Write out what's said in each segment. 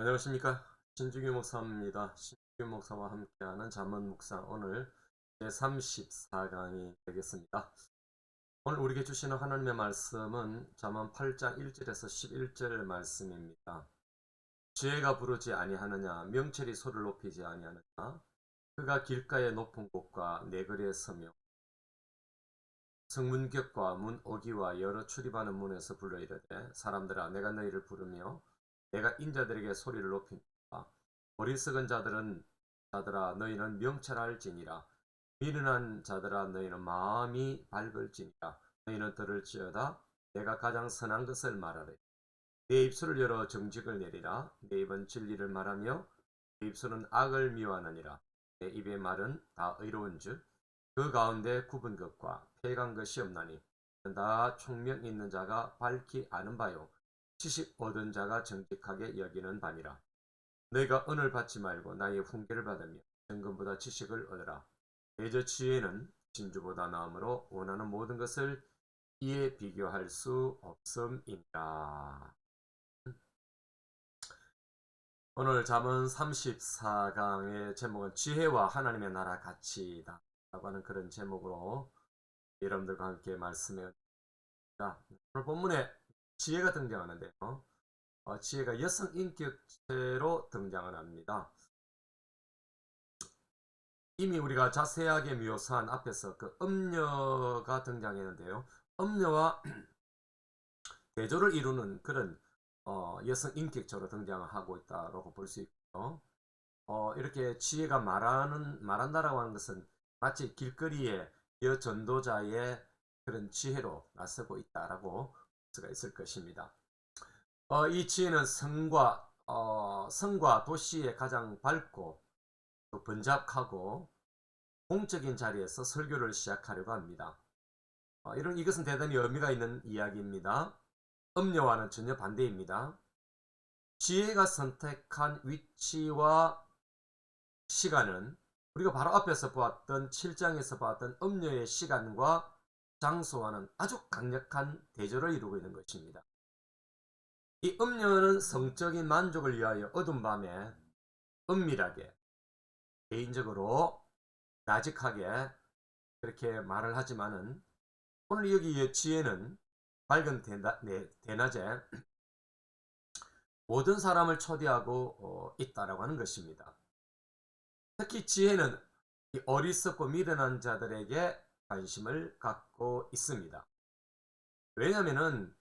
안녕하십니까 신주규 목사입니다. 신주규 목사와 함께하는 잠언 묵상 오늘 제34강이 되겠습니다. 오늘 우리에게 주시는 하나님의 말씀은 잠언 8장 1절에서 11절 말씀입니다. 지혜가 부르지 아니하느냐 명철이 소를 높이지 아니하느냐 그가 길가의 높은 곳과 내거리에 서며 성문격과 문 오기와 여러 출입하는 문에서 불러 이르되 사람들아 내가 너희를 부르며 내가 인자들에게 소리를 높이니까 어리석은 자들은 자들아 너희는 명철할지니라. 미련한 자들아 너희는 마음이 밝을지니라. 너희는 들을지어다. 내가 가장 선한 것을 말하래 내 입술을 열어 정직을 내리라. 내 입은 진리를 말하며 내 입술은 악을 미워하느니라. 내 입의 말은 다 의로운즉 그 가운데 굽은 것과 폐간 것이 없나니 다 총명 있는 자가 밝히 아는 바요 지식 얻은 자가 정직하게 여기는 바니라. 너희가 은을 받지 말고 나의 훈계를 받으며 정금보다 지식을 얻으라. 대저 지혜는 진주보다 나음으로 원하는 모든 것을 이에 비교할 수 없음이니라. 오늘 잠언 34강의 제목은 지혜와 하나님의 나라 가치다 라고 하는 그런 제목으로 여러분들과 함께 말씀해 자, 오늘 본문에 지혜가 등장하는데요. 어, 지혜가 여성 인격체로 등장을 합니다. 이미 우리가 자세하게 묘사한 앞에서 그 음녀가 등장했는데요. 음녀와 대조를 이루는 그런 어, 여성 인격체로 등장하고 있다고 볼 수 있고요. 어, 이렇게 지혜가 말하는 말한다라고 하는 것은 마치 길거리에 여 전도자의 그런 지혜로 나서고 있다라고 수가 있을 것입니다. 어, 이 지혜는 성과 어, 성과 도시에 가장 밝고 또 번잡하고 공적인 자리에서 설교를 시작하려고 합니다. 어, 이런 이것은 대단히 의미가 있는 이야기입니다. 음료와는 전혀 반대입니다. 지혜가 선택한 위치와 시간은 우리가 바로 앞에서 보았던 7장에서 보았던 음료의 시간과 장소와는 아주 강력한 대조를 이루고 있는 것입니다. 이 음료는 성적인 만족을 위하여 어두운 밤에 은밀하게 개인적으로 나직하게 그렇게 말을 하지만은 오늘 여기 지혜는 밝은 대나, 네, 대낮에 모든 사람을 초대하고 어, 있다라고 하는 것입니다. 특히 지혜는 어리석고 미련한 자들에게 관심을 갖고 있습니다. 왜냐하면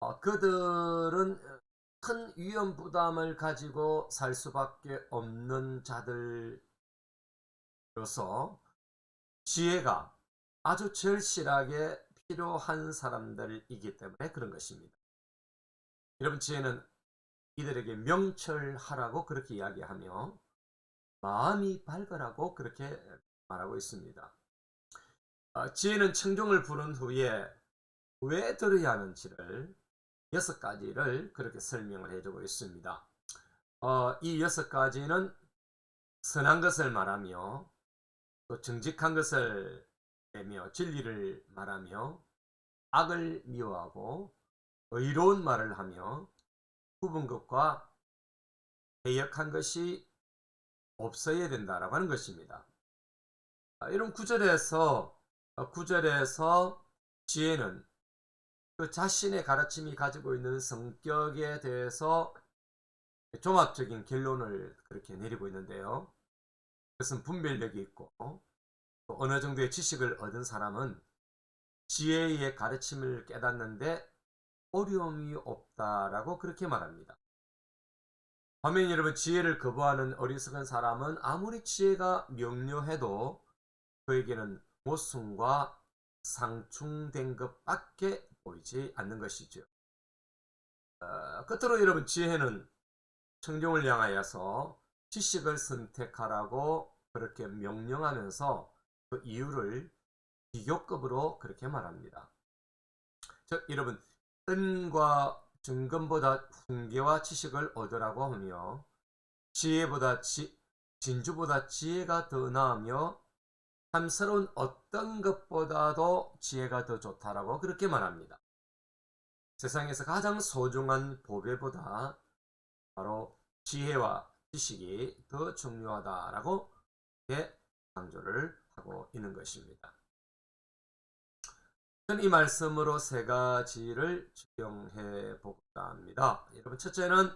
어, 그들은 큰 위험 부담을 가지고 살 수밖에 없는 자들로서 지혜가 아주 절실하게 필요한 사람들이기 때문에 그런 것입니다. 여러분 지혜는 이들에게 명철하라고 그렇게 이야기하며 마음이 밝으라고 그렇게 말하고 있습니다. 어, 지혜는 청종을 부른 후에 왜 들어야 하는지를 여섯 가지를 그렇게 설명을 해주고 있습니다. 어, 이 여섯 가지는 선한 것을 말하며 또 정직한 것을 내며 진리를 말하며 악을 미워하고 의로운 말을 하며 굽은 것과 해역한 것이 없어야 된다라고 하는 것입니다. 아, 이런 구절에서 어, 구절에서 지혜는 그 자신의 가르침이 가지고 있는 성격에 대해서 종합적인 결론을 그렇게 내리고 있는데요. 그것은 분별력이 있고 어느 정도의 지식을 얻은 사람은 지혜의 가르침을 깨닫는데 어려움이 없다라고 그렇게 말합니다. 반면 여러분 지혜를 거부하는 어리석은 사람은 아무리 지혜가 명료해도 그에게는 모순과 상충된 것밖에 보이지 않는 것이죠. 어, 끝으로 여러분 지혜는 청종을 향하여서 지식을 선택하라고 그렇게 명령하면서 그 이유를 비교급으로 그렇게 말합니다. 즉 여러분 은과 증금보다 훈계와 지식을 얻으라고 하며 지혜보다 지, 진주보다 지혜가 더 나으며 탐스러운 어떤 것보다도 지혜가 더 좋다라고 그렇게 말합니다. 세상에서 가장 소중한 보배보다 바로 지혜와 지식이 더 중요하다라고 강조를 하고 있는 것입니다. 저는 이 말씀으로 세 가지를 적용해 보고자 합니다. 여러분 첫째는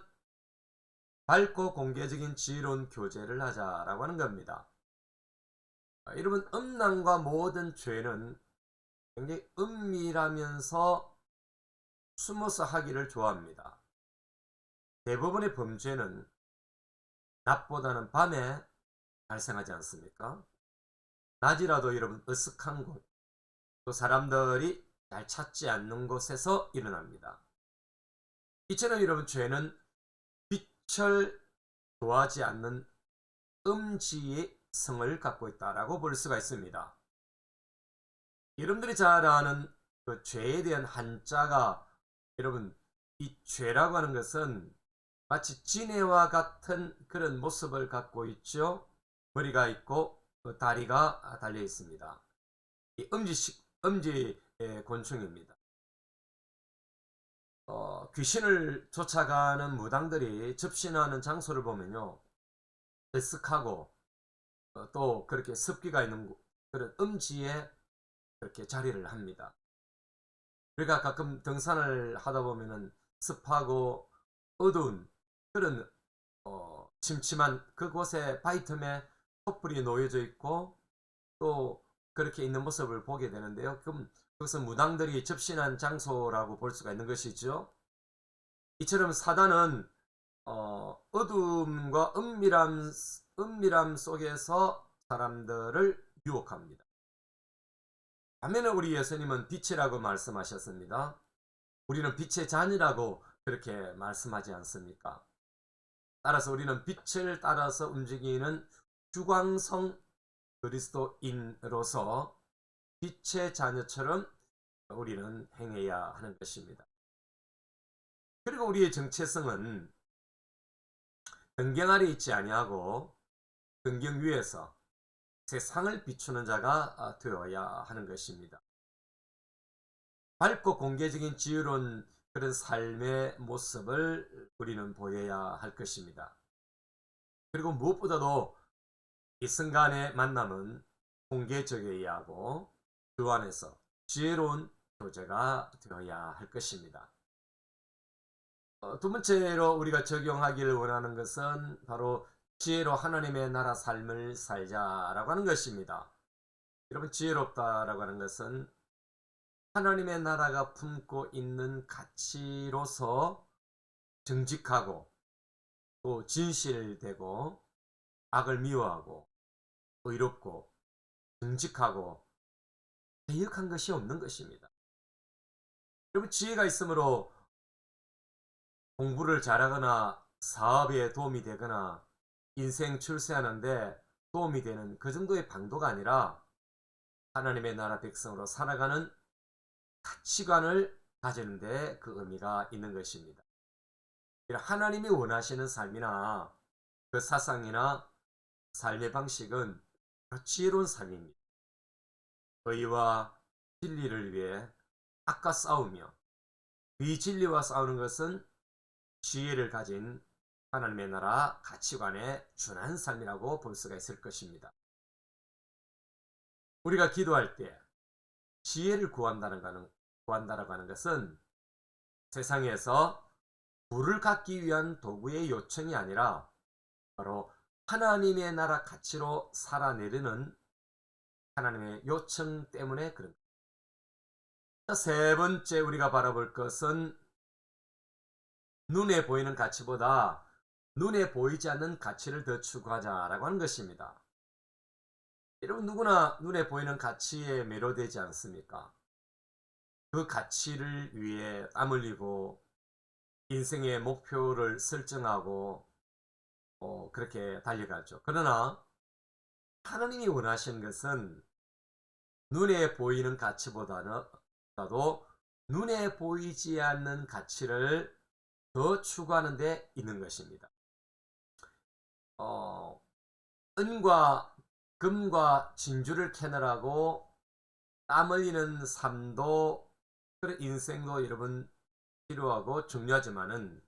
밝고 공개적인 지혜로운 교제를 하자라고 하는 겁니다. 아, 여러분 음란과 모든 죄는 굉장히 은밀하면서 숨어서 하기를 좋아합니다. 대부분의 범죄는 낮보다는 밤에 발생하지 않습니까? 낮이라도 여러분 으슥한 곳, 또 사람들이 잘 찾지 않는 곳에서 일어납니다. 이처럼 여러분 죄는 빛을 좋아하지 않는 음지의 성을 갖고 있다라고 볼 수가 있습니다. 여러분들이 잘 아는 그 죄에 대한 한자가 여러분 이 죄라고 하는 것은 마치 지네와 같은 그런 모습을 갖고 있죠. 머리가 있고 그 다리가 달려 있습니다. 이 음지식 음지 곤충입니다. 어, 귀신을 쫓아가는 무당들이 접신하는 장소를 보면요, 어, 또 그렇게 습기가 있는 그런 음지에 그렇게 자리를 합니다. 우리가 가끔 등산을 하다 보면은 습하고 어두운 그런 어, 침침한 그곳에 바위 틈에 촛불이 놓여져 있고 또 그렇게 있는 모습을 보게 되는데요. 그럼 그것은 무당들이 접신한 장소라고 볼 수가 있는 것이죠. 이처럼 사단은 어, 어둠과 은밀함, 은밀함 속에서 사람들을 유혹합니다. 반면에 우리 예수님은 빛이라고 말씀하셨습니다. 우리는 빛의 자녀라고 그렇게 말씀하지 않습니까? 따라서 우리는 빛을 따라서 움직이는 주광성 그리스도인으로서 빛의 자녀처럼 우리는 행해야 하는 것입니다. 그리고 우리의 정체성은 등경 아래 있지 아니하고 등경 위에서 세상을 비추는 자가 되어야 하는 것입니다. 밝고 공개적인 지혜로운 그런 삶의 모습을 우리는 보여야 할 것입니다. 그리고 무엇보다도 이 순간의 만남은 공개적이어야 하고 그 안에서 지혜로운 교제가 되어야 할 것입니다. 어, 두 번째로 우리가 적용하기를 원하는 것은 바로 지혜로 하나님의 나라 삶을 살자라고 하는 것입니다. 여러분 지혜롭다라고 하는 것은 하나님의 나라가 품고 있는 가치로서 정직하고 또 진실되고 악을 미워하고 의롭고 정직하고 대역한 것이 없는 것입니다. 여러분 지혜가 있으므로 공부를 잘하거나 사업에 도움이 되거나 인생 출세하는데 도움이 되는 그 정도의 방도가 아니라 하나님의 나라 백성으로 살아가는 가치관을 가지는 데 그 의미가 있는 것입니다. 하나님이 원하시는 삶이나 그 사상이나 삶의 방식은 지혜로운 삶입니다. 의와 진리를 위해 악과 싸우며 비진리와 싸우는 것은 지혜를 가진 하나님의 나라 가치관에 준한 삶이라고 볼 수가 있을 것입니다. 우리가 기도할 때 지혜를 구한다는 것은, 구한다라고 하는 것은 세상에서 불을 갖기 위한 도구의 요청이 아니라 바로 하나님의 나라 가치로 살아내려는 하나님의 요청 때문에 그런 세 번째 우리가 바라볼 것은 눈에 보이는 가치보다 눈에 보이지 않는 가치를 더 추구하자라고 하는 것입니다. 여러분 누구나 눈에 보이는 가치에 매료되지 않습니까? 그 가치를 위해 땀 흘리고 인생의 목표를 설정하고 어, 그렇게 달려가죠. 그러나 하나님이 원하시는 것은 눈에 보이는 가치보다는 도 눈에 보이지 않는 가치를 더 추구하는 데 있는 것입니다. 어, 은과 금과 진주를 캐느라고 땀 흘리는 삶도 그런 인생도 여러분 필요하고 중요하지만은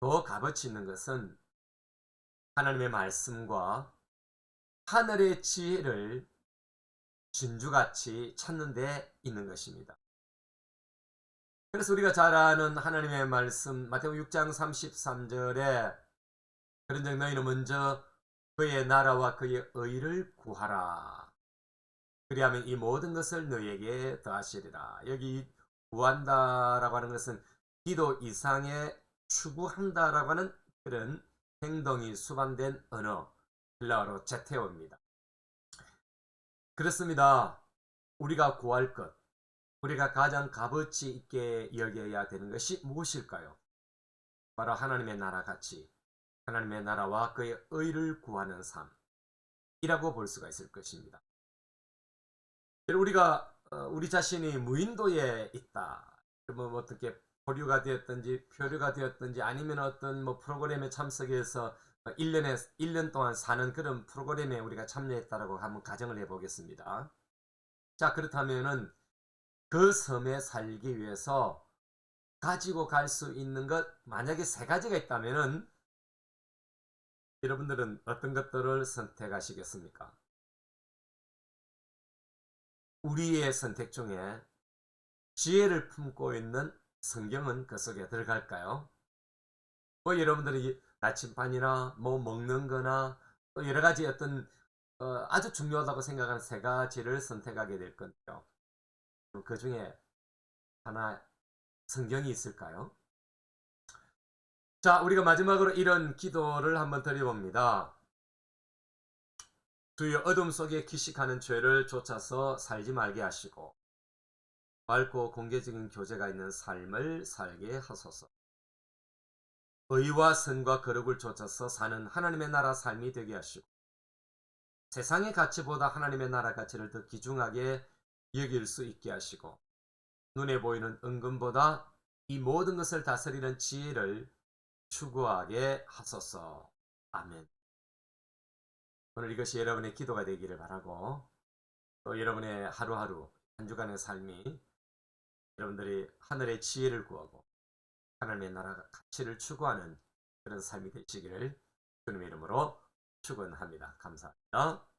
더 값어치 있는 것은 하나님의 말씀과 하늘의 지혜를 진주같이 찾는 데 있는 것입니다. 그래서 우리가 잘 아는 하나님의 말씀 마태복음 6장 33절에 그런즉 너희는 먼저 그의 나라와 그의 의를 구하라. 그리하면 이 모든 것을 너희에게 더하시리라. 여기 구한다라고 하는 것은 기도 이상의 추구한다라고 하는 그런 행동이 수반된 언어 헬라어로 제테오입니다. 그렇습니다. 우리가 구할 것, 우리가 가장 값어치 있게 여겨야 되는 것이 무엇일까요? 바로 하나님의 나라 가치, 하나님의 나라와 그의 의를 구하는 삶이라고 볼 수가 있을 것입니다. 우리가 어, 우리 자신이 무인도에 있다. 뭐 어떻게 보류가 되었든지 표류가 되었든지 아니면 어떤 뭐 프로그램에 참석해서 1년에 1년 동안 사는 그런 프로그램에 우리가 참여했다라고 한번 가정을 해 보겠습니다. 자, 그렇다면은 그 섬에 살기 위해서 가지고 갈 수 있는 것 만약에 세 가지가 있다면은 여러분들은 어떤 것들을 선택하시겠습니까? 우리의 선택 중에 지혜를 품고 있는 성경은 그 속에 들어갈까요? 뭐 여러분들이 나침반이나 뭐 먹는 거나 또 여러 가지 어떤 어, 아주 중요하다고 생각하는 세 가지를 선택하게 될 건데요. 그 중에 하나 성경이 있을까요? 자, 우리가 마지막으로 이런 기도를 한번 드려봅니다. 주여 어둠 속에 기식하는 죄를 쫓아서 살지 말게 하시고 맑고 공개적인 교제가 있는 삶을 살게 하소서. 의와 선과 거룩을 쫓아서 사는 하나님의 나라 삶이 되게 하시고 세상의 가치보다 하나님의 나라 가치를 더 귀중하게 여길 수 있게 하시고 눈에 보이는 은근보다 이 모든 것을 다스리는 지혜를 추구하게 하소서. 아멘. 오늘 이것이 여러분의 기도가 되기를 바라고 또 여러분의 하루하루 한 주간의 삶이 여러분들이 하늘의 지혜를 구하고 하나님의 나라 가치를 추구하는 그런 삶이 되시기를 주님의 이름으로 축원합니다. 감사합니다.